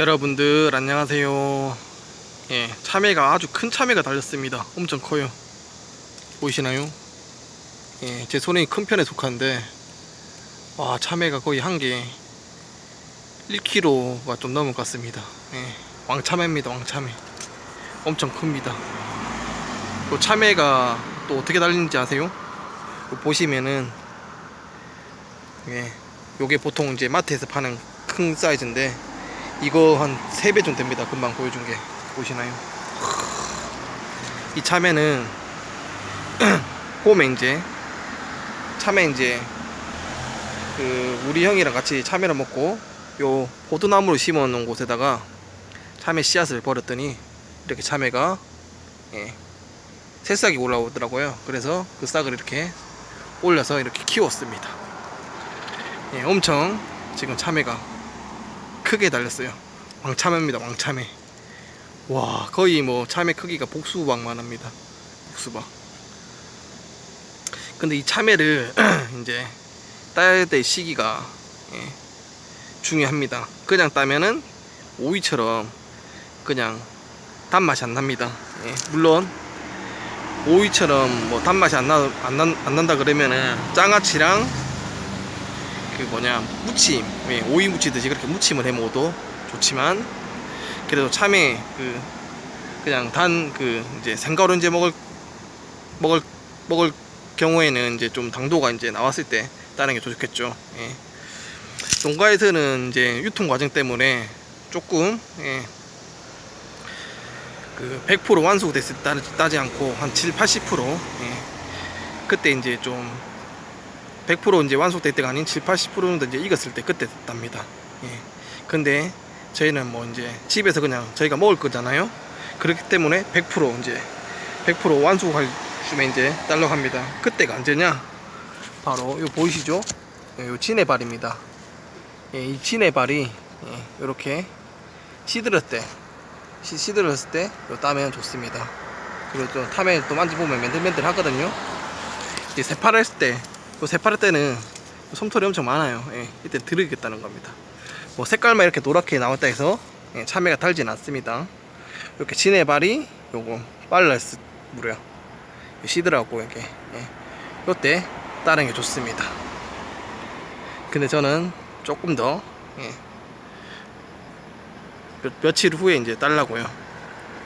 여러분들 안녕하세요. 예, 참외가 아주 큰 참외가 달렸습니다. 엄청 커요. 보이시나요? 예, 제 손이 큰 편에 속하는데 와 참외가 거의 한 개 1kg가 좀 넘을 것 같습니다. 예, 왕참외입니다. 왕참외. 엄청 큽니다. 또 참외가 또 어떻게 달리는지 아세요? 요 보시면은 예, 요게 보통 이제 마트에서 파는 큰 사이즈인데 이거 한 3배 좀 됩니다. 금방 보여준 게. 보시나요? 이 참외는 꼬맹제 참외 그 우리 형이랑 같이 참외를 먹고 요 포도나무를 심어 놓은 곳에다가 참외 씨앗을 버렸더니 이렇게 참외가 예, 새싹이 올라오더라고요. 그래서 그 싹을 이렇게 올려서 이렇게 키웠습니다. 예, 엄청 지금 참외가 크게 달렸어요. 왕참외입니다. 왕참외. 와, 거의 뭐 참외 크기가 복수박만 합니다. 복수박. 근데 이 참외를 이제 따야 될 시기가 예, 중요합니다. 그냥 따면은 오이처럼 그냥 단맛이 안 납니다. 예, 물론 오이처럼 뭐 단맛이 안, 나, 안, 난, 안 난다 그러면은 장아찌랑 그 뭐냐 무침 예, 오이 무치듯이 그렇게 무침을 해 먹어도 좋지만 그래도 참외 그 그냥 단 그 이제 생가루 이제 먹을 먹을 먹을 경우에는 이제 좀 당도가 이제 나왔을 때 따는 게 좋겠죠. 예. 농가에서는 이제 유통 과정 때문에 조금 예. 그100% 완숙됐을 때 따지, 않고 한 7, 80% 예. 그때 이제 좀 100% 이제 완숙될 때가 아닌 7, 80% 정도 이제 익었을 때 그때 답니다. 예. 근데 저희는 뭐 이제 집에서 그냥 저희가 먹을 거잖아요. 그렇기 때문에 100% 이제 100% 완숙할 쯤에 이제 딸러 갑니다. 그때가 언제냐? 바로 요 보이시죠? 예, 요 진해발입니다. 예, 이 진해발이 예, 이렇게 시들었을 때 시, 시들었을 때 요 따면 좋습니다. 그리고 또 탐에 또 만지보면 맨들맨들 하거든요. 이제 새파랬을 때, 요 새파랄 때는 솜털이 엄청 많아요. 예, 이때 들으겠다는 겁니다. 뭐 색깔만 이렇게 노랗게 나왔다 해서 예, 참외가 달진 않습니다. 이렇게 진해발이 요거 빨랐을 무려 시들하고 이렇게 예, 요때 따는 게 좋습니다. 근데 저는 조금 더 예, 몇, 며칠 후에 이제 딸라고요.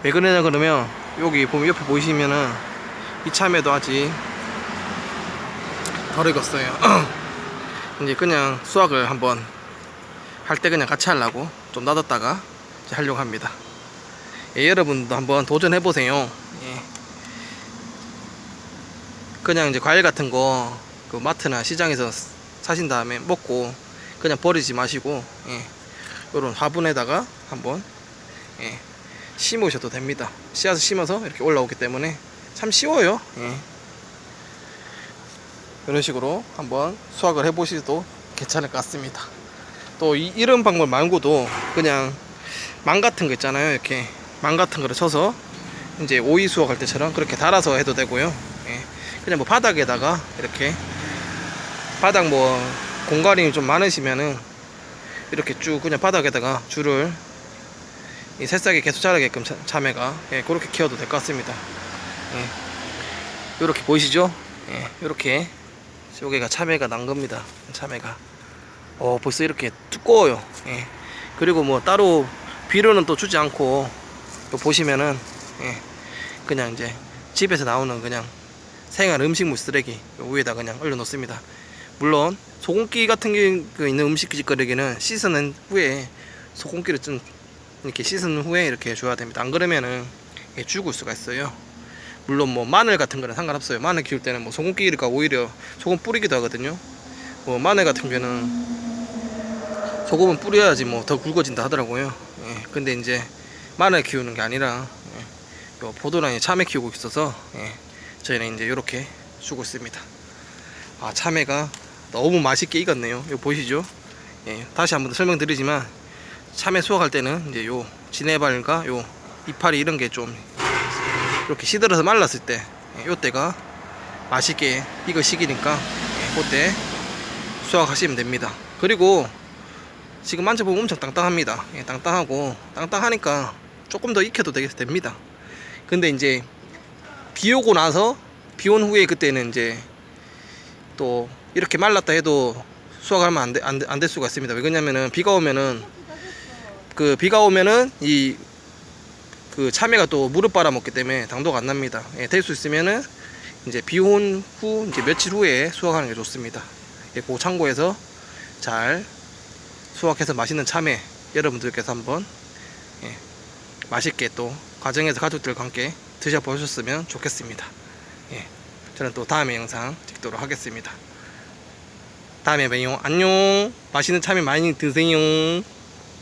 왜 그러냐 그러면 여기 보면 옆에 보이시면은 이 참외도 아직 덜 익었어요. 이제 그냥 수확을 한번 할 때 그냥 같이 하려고 좀 놔뒀다가 이제 하려고 합니다. 예, 여러분도 한번 도전해 보세요. 예. 그냥 이제 과일 같은 거 그 마트나 시장에서 사신 다음에 먹고 그냥 버리지 마시고 예. 요런 화분에다가 한번 예. 심으셔도 됩니다. 씨앗을 심어서 이렇게 올라오기 때문에 참 쉬워요. 예. 이런 식으로 한번 수확을 해보시도 괜찮을 것 같습니다. 또 이, 이런 방법 말고도 그냥 망 같은 거 있잖아요. 이렇게 망 같은 거를 쳐서 이제 오이 수확할 때처럼 그렇게 달아서 해도 되고요. 예. 그냥 뭐 바닥에다가 이렇게 바닥 뭐 공간이 좀 많으시면은 이렇게 쭉 그냥 바닥에다가 줄을 이 새싹이 계속 자라게끔 자- 자매가 예, 그렇게 키워도 될 것 같습니다. 예. 이렇게 보이시죠? 예, 이렇게 여기가 참외가 난 겁니다. 참외가. 어, 벌써 이렇게 두꺼워요. 예. 그리고 뭐 따로 비료는 또 주지 않고 또 보시면은 예. 그냥 이제 집에서 나오는 그냥 생활 음식물 쓰레기 요 위에다 그냥 올려 놓습니다. 물론 소금기 같은 게그 있는 음식거리기는 씻은 후에 소금기를 좀 이렇게 씻은 후에 이렇게 줘야 됩니다. 안 그러면은 이게 죽을 수가 있어요. 물론 뭐 마늘 같은 거는 상관없어요. 마늘 키울 때는 뭐 소금기가 오히려 소금 뿌리기도 하거든요. 뭐 마늘 같은 경우는 소금은 뿌려야지 뭐 더 굵어진다 하더라고요. 예, 근데 이제 마늘 키우는 게 아니라 예, 요 포도랑이 참외 키우고 있어서 예, 저희는 이제 이렇게 주고 있습니다. 아 참외가 너무 맛있게 익었네요. 이거 보이시죠? 예, 다시 한번 설명드리지만 참외 수확할 때는 이제 요 진해발과 요 이파리 이런 게 좀 이렇게 시들어서 말랐을 때 예, 요때가 맛있게 익을 시기니까 예, 그때 수확하시면 됩니다. 그리고 지금 만져보면 엄청 땅땅합니다. 예, 땅땅하고 땅땅하니까 조금 더 익혀도 됩니다. 근데 이제 비 오고 나서 비 온 후에 그때는 이제 또 이렇게 말랐다 해도 수확하면 안 돼, 안, 돼- 안될 수가 있습니다. 왜 그러냐면은 비가 오면은 그 비가 오면은 이 그 참외가 또 무릎 빨아먹기 때문에 당도가 안 납니다. 예, 될 수 있으면은 이제 비온 후 이제 며칠 후에 수확하는 게 좋습니다. 예, 그 참고해서 잘 수확해서 맛있는 참외 여러분들께서 한번 예, 맛있게 또 가정에서 가족들과 함께 드셔보셨으면 좋겠습니다. 예, 저는 또 다음에 영상 찍도록 하겠습니다. 다음에 봬요. 안녕. 맛있는 참외 많이 드세요.